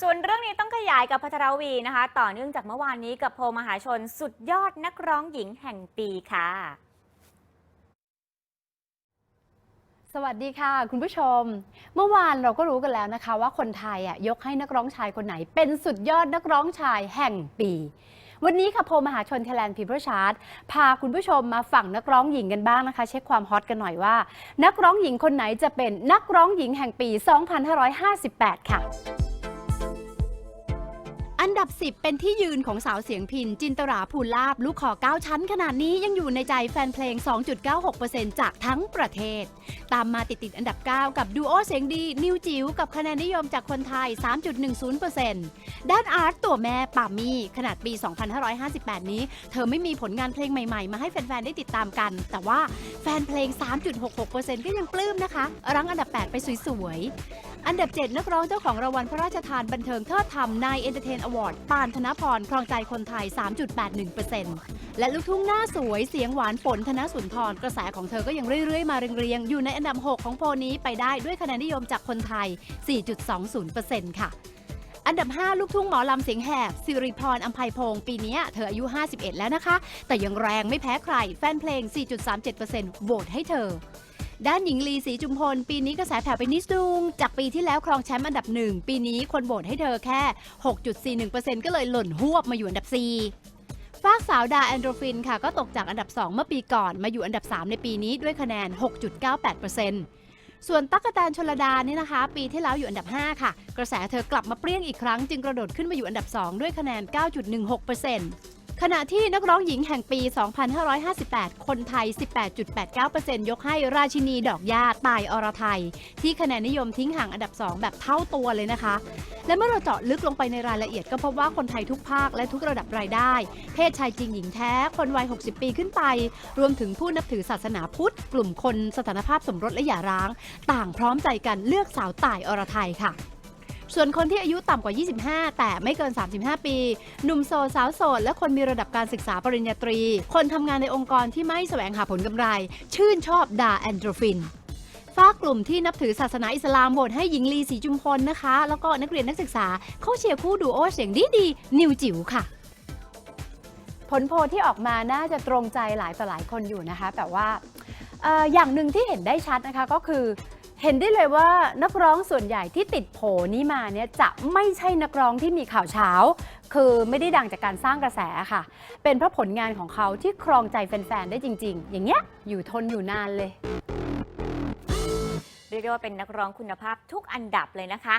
ส่วนเรื่องนี้ต้องขยายกับพัทรวีนะคะ ต่อเนื่องจากเมื่อวานนี้กับโพลมหาชนสุดยอดนักร้องหญิงแห่งปีค่ะ สวัสดีค่ะ คุณผู้ชม เมื่อวานเราก็รู้กันแล้วนะคะ ว่าคนไทยอะยกให้นักร้องชายคนไหน เป็นสุดยอดนักร้องชายแห่งปี วันนี้ค่ะโพลมหาชน Thailand People Chart พาคุณผู้ชมมาฝั่งนักร้องหญิงกันบ้างนะคะ เช็คความฮอตกันหน่อยว่า นักร้องหญิงคนไหนจะเป็นนักร้องหญิงแห่งปี 2558 ค่ะ อันดับ 10 เป็นที่ยืนของสาวเสียงพิน จินตราภูลาบลูกขอ 9 ชั้นขนาดนี้ยังอยู่ในใจแฟนเพลง 2.96%จากทั้งประเทศ ตามมาติดติดอันดับ 9 กับดูโอเสียงดี นิวจิ๋วกับคะแนนนิยมจากคนไทย 3.10%ด้านอาร์ตตัวแม่ปามี่ขนาดปี 2558 นี้ เธอไม่มีผลงานเพลงใหม่ๆ มาให้แฟน ๆ ได้ติดตามกัน แต่ว่าแฟนเพลง 3.66%ก็ยังปลื้มนะคะ รั้งอันดับ 8 ไปสวยๆ อันดับ 7 นักร้องเจ้าของรางวัลพระราชทานบันเทิงเทิดธรรมนายเอนเตอร์เทนอวอร์ดปานธนพร ครองใจคนไทย 3.81%และลูกทุ่งหน้าสวยเสียงหวานฝนธนสุนทร กระแสของเธอก็ยังเรื่อยๆ มาเรียงๆ อยู่ในอันดับ 6 ของโพนี้ไปได้ด้วยคะแนนนิยมจากคนไทย 4.20%ค่ะ อันดับ 5 ลูกทุ่งหมอลำเสียงแหบสิริพรอัมภัยพงศ์ปีนี้เธออายุ 51 แล้วนะคะ แต่ยังแรงไม่แพ้ใคร แฟนเพลง 4.37%โหวตให้เธอ ด้านหญิงลีศรีจุมพล ปีนี้กระแสแผ่วไปนิดนึงจากปีที่แล้วครองแชมป์อันดับหนึ่งปีนี้คนโหวตให้เธอแค่ 6.41%ก็เลยหล่นหวบมาอยู่อันดับ 4 ฝากสาวดาแอนโดรฟินค่ะ ก็ตกจากอันดับ 2 เมื่อปีก่อนมาอยู่อันดับ 3 ในปีนี้ด้วยคะแนน 6.98%ส่วนตั๊กแตนชลดานี่นะคะ ปีที่แล้วอยู่อันดับ 5 ค่ะ กระแสเธอกลับมาเปรี้ยงอีกครั้ง จึงกระโดดขึ้นมาอยู่อันดับ 2 ด้วยคะแนน 9.16% ขณะที่นักร้องหญิงแห่งปี 2558 คนไทย 18.89%ยกให้ราชินีดอกหญ้าตายอรไทย ที่คะแนนนิยมทิ้งห่างอันดับ 2 แบบเท่าตัวเลยนะคะ และเมื่อเราเจาะลึกลงไปในรายละเอียดก็พบว่าคนไทยทุกภาคและทุกระดับรายได้ เพศชายจริงหญิงแท้ คนวัย 60 ปีขึ้นไป รวมถึงผู้นับถือศาสนาพุทธ กลุ่มคนสถานภาพสมรสและหย่าร้าง ต่างพร้อมใจกันเลือกสาวตายอรไทยค่ะ ส่วนคนที่อายุต่ำกว่า 25 แต่ไม่เกิน 35 ปี หนุ่มโสดสาวโสด และคนมีระดับการศึกษาปริญญาตรี คนทำงานในองค์กรที่ไม่แสวงหาผลกำไร ชื่นชอบดาแอนโดรฟินฝากกลุ่มที่นับถือศาสนาอิสลามโหวตให้หญิงลีศรีจุมพลนะคะ แล้วก็นักเรียนนักศึกษาเขาเชียร์คู่ดูโอเสียงดีดีนิวจิ๋วค่ะ ผลโพลที่ออกมาน่าจะตรงใจหลายต่อหลายคนอยู่นะคะ แต่ว่าออย่างหนึ่งที่เห็นได้ชัดนะคะก็คือ เห็นได้เลยว่านักร้องส่วนใหญ่ที่ติดโผนี้มาเนี่ยจะไม่ใช่นักร้องที่มีข่าวเช้า คือไม่ได้ดังจากการสร้างกระแสค่ะ เป็นเพราะผลงานของเขาที่ครองใจแฟนๆ ได้จริง ๆ อย่างเงี้ยอยู่ทนอยู่นานเลย เรียกได้ว่าเป็นนักร้องคุณภาพทุกอันดับเลยนะคะ